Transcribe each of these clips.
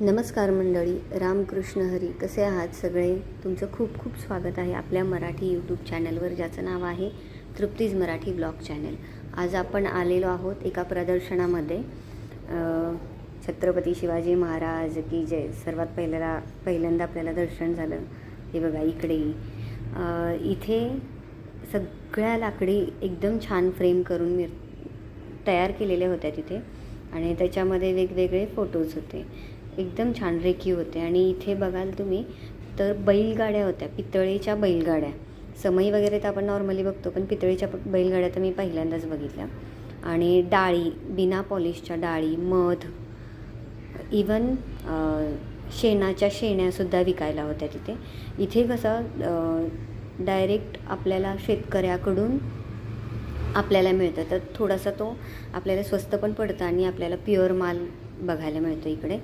नमस्कार मंडळी रामकृष्ण हरी. कसे आहात सगळे? तुमचं खूप खूप स्वागत आहे आपल्या मराठी यूट्यूब चॅनलवर ज्याचं नाव आहे तृप्तीज मराठी ब्लॉग चॅनल आज आपण आलेलो आहोत एका प्रदर्शनामध्ये. छत्रपती शिवाजी महाराज की जय सर्वात पहिल्याला पहिल्यांदा आपल्याला दर्शन झालं हे बघा इकडे. इथे सगळ्या लाकडी एकदम छान फ्रेम करून मिर तयार केलेल्या होत्या तिथे. आणि त्याच्यामध्ये वेगवेगळे फोटोज होते. एकदम छान रेखीव होते. आणि इथे बघाल तुम्ही तर बैलगाड्या होत्या पितळेच्या बैलगाड्या. समई वगैरे तर आपण नॉर्मली बघतो पण पितळेच्या बैलगाड्या तर मी पहिल्यांदाच बघितल्या. आणि डाळी बिना पॉलिशच्या डाळी मध इवन शेणाच्या शेण्यासुद्धा विकायला होत्या तिथे. इथे कसं डायरेक्ट आपल्याला शेतकऱ्याकडून आपल्याला मिळतं. तर थोडासा तो आपल्याला स्वस्त पण पडतं आणि आपल्याला प्युअर माल बघायला मिळतो इकडे.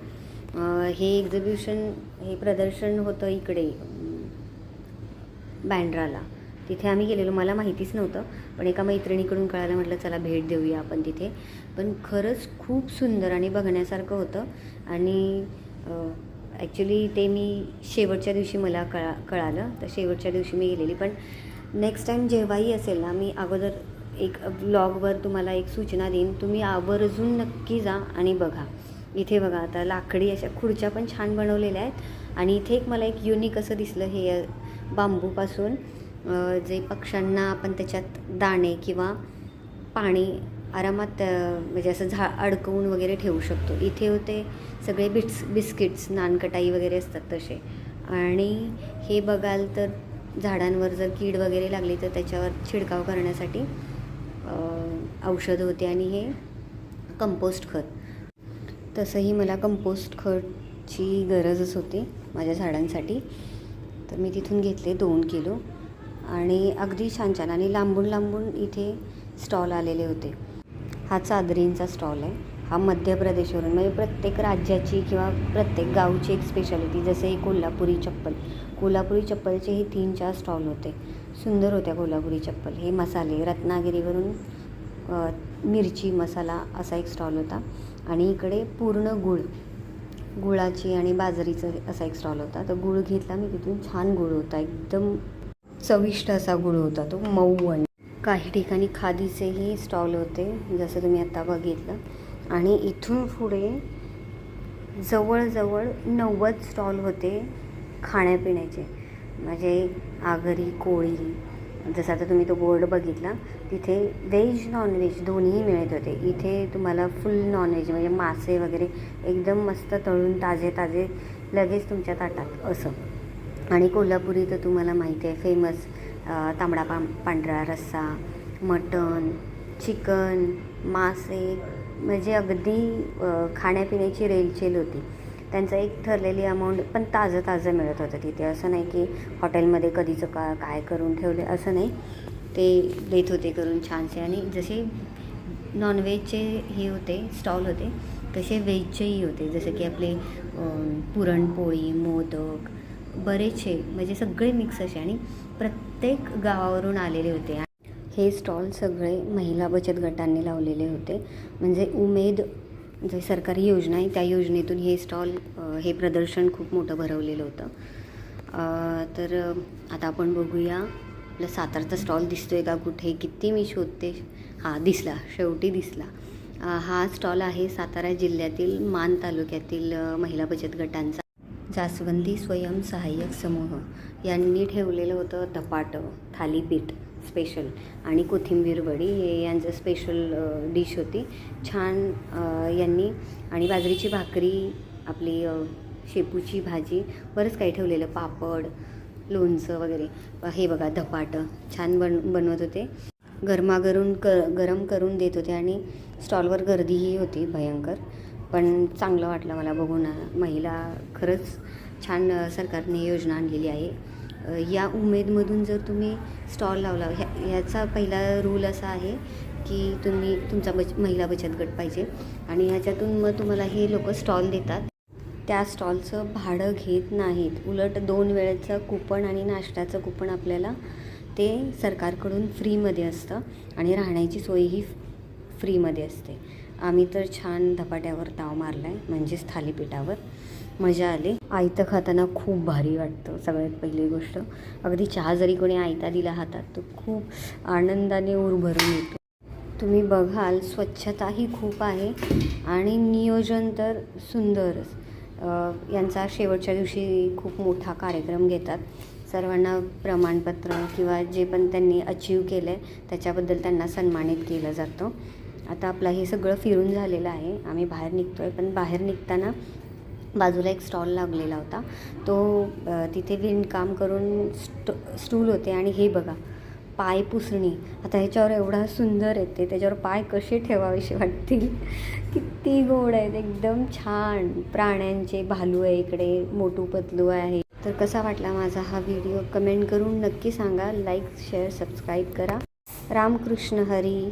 हे एक्झिबिशन हे प्रदर्शन होतं इकडे बँड्राला तिथे आम्ही गेलेलो. मला माहितीच नव्हतं पण एका मैत्रिणीकडून कळायला म्हटलं चला भेट देऊया आपण तिथे. पण खरंच खूप सुंदर आणि बघण्यासारखं होतं. आणि ॲक्च्युली ते मी शेवटच्या दिवशी मला कळा कळालं. तर शेवटच्या दिवशी मी गेलेली. पण नेक्स्ट टाईम जेव्हाही असेल ना मी अगोदर एक ब्लॉगवर तुम्हाला एक सूचना देईन. तुम्ही आवर्जून नक्की जा आणि बघा. इथे बघा आता लाकडी अशा खुर्च्या पण छान बनवलेल्या आहेत. आणि इथे एक मला एक युनिक असं दिसलं हे बांबूपासून जे पक्ष्यांना आपण त्याच्यात दाणे किंवा पाणी आरामात म्हणजे असं झा अडकवून वगैरे ठेवू शकतो. इथे होते सगळे बिट्स बिस्किट्स नानकटाई वगैरे असतात तसे. आणि हे बघाल तर झाडांवर जर कीड वगैरे लागली तर त्याच्यावर छिडकाव करण्यासाठी औषध होते. आणि हे कंपोस्ट खत. तसंही मला कंपोस्ट खतची गरजच होती माझ्या झाडांसाठी. तर मी तिथून घेतले दोन किलो आणि अगदी छान छान आणि लांबून लांबून इथे स्टॉल आलेले होते. हा चादरींचा स्टॉल आहे. हा मध्य प्रदेशवरून म्हणजे प्रत्येक राज्याची किंवा प्रत्येक गावची एक स्पेशालिटी जसे ही कोल्हापुरी चप्पल. कोल्हापुरी चप्पलचे हे तीन चार स्टॉल होते. सुंदर होत्या कोल्हापुरी चप्पल. हे मसाले रत्नागिरीवरून मिरची मसाला असा एक स्टॉल होता. आणि इकडे पूर्ण गुळ गुळाची आणि बाजरीचं असा एक स्टॉल होता. तर गुळ घेतला मी तिथून छान गुळ होता. एकदम चविष्ट असा गुळ होता. तो मऊ आणि काही ठिकाणी खादीचेही स्टॉल होते जसं तुम्ही आत्ता बघितलं. आणि इथून पुढे जवळजवळ नव्वद स्टॉल होते खाण्यापिण्याचे. म्हणजे आगरी कोळी जसं आता तुम्ही तो बोर्ड बघितला तिथे व्हेज नॉनव्हेज दोन्ही मिळत होते. इथे तुम्हाला फुल नॉनव्हेज म्हणजे मासे वगैरे एकदम मस्त तळून ताजे ताजे लगेच तुमच्या ताटात असं. आणि कोल्हापुरी तर तुम्हाला माहिती आहे फेमस तांबडा पा पांढरा रस्सा मटण चिकन मासे म्हणजे अगदी खाण्यापिण्याची रेलचेल होती. त्यांचं एक ठरलेली अमाऊंट पण ताजं ताजं मिळत होतं तिथे. असं नाही की हॉटेलमध्ये कधीचं का काय करून ठेवले असं नाही. ते देत होते करून छानसे आणि जसे नॉनव्हेजचे हे होते स्टॉल होते तसे व्हेजचेही होते. जसं की आपले पुरणपोळी मोदक बरेचसे म्हणजे सगळे मिक्स असे आणि प्रत्येक गावावरून आलेले होते. हे स्टॉल सगळे महिला बचत गटांनी लावलेले होते. म्हणजे उमेद जे सरकारी योजना आहे त्या योजनेतून हे स्टॉल हे प्रदर्शन खूप मोठं भरवलेलं होतं. तर आता आपण बघूया आपलं सातारचा स्टॉल दिसतोय का कुठे? किती मी शोधते? हा दिसला. शेवटी दिसला. हा स्टॉल आहे सातारा जिल्ह्यातील मान तालुक्यातील महिला बचत गटांचा. जास्वंदी स्वयंसहाय्यक समूह. यांनी ठेवलेलं होतं धपाटं थालीपीठ स्पेशल आणि कोथिंबीर वडी हे यांचं स्पेशल डिश होती. छान यांनी आणि बाजरीची भाकरी आपली शेपूची भाजी बरंच काही ठेवलेलं. पापड लोणचं वगैरे. हे बघा धपाटं. छान बन बनवत होते. गरमागरून क गरम करून देत होते आणि स्टॉलवर गर्दीही होती भयंकर. पण चांगलं वाटलं मला बघून. महिला खरंच छान सरकारने योजना आणलेली आहे. या उमेदमधून जर तुम्ही स्टॉल लावला ह्या ह्याचा पहिला रूल असा आहे की तुम्ही तुमचा बच महिला बचत गट पाहिजे आणि ह्याच्यातून मग तुम्हाला हे लोक स्टॉल देतात. त्या स्टॉलचं भाडं घेत नाहीत. उलट दोन वेळेचं कुपन आणि नाश्त्याचं कुपन आपल्याला ते सरकारकडून फ्रीमध्ये असतं आणि राहण्याची सोयही फ्रीमध्ये असते. आम्ही तर छान धपाट्यावर ताव मारला आहे म्हणजेच थालीपीठावर. मजा आली. आयतं खाताना खूप भारी वाटतं सगळ्यात पहिली गोष्ट. अगदी चहा जरी कोणी आयता दिला हातात तर खूप आनंदाने उरभरून येतो. तुम्ही बघाल स्वच्छताही खूप आहे आणि नियोजन तर सुंदरच. यांचा शेवटच्या दिवशी खूप मोठा कार्यक्रम घेतात. सर्वांना प्रमाणपत्र किंवा जे पण त्यांनी अचीव केलं आहे त्याच्याबद्दल त्यांना सन्मानित केलं जातं. आता आपलं हे सगळं फिरून झालेलं आहे. आम्ही बाहेर निघतो आहे पण बाहेर निघताना बाजूला एक स्टॉल लागलेला होता. तो तिथे विणकाम करून स्ट स्टूल होते आणि हे बघा पाय पुसणी. आता ह्याच्यावर एवढा सुंदर येते त्याच्यावर पाय कसे ठेवावेसे वाटतील? किती गोड आहेत एकदम छान. प्राण्यांचे भालू आहे इकडे मोटू पतलू आहे. तर कसा वाटला माझा हा व्हिडिओ? कमेंट करून नक्की सांगा. लाईक शेअर सबस्क्राईब करा. रामकृष्ण हरी.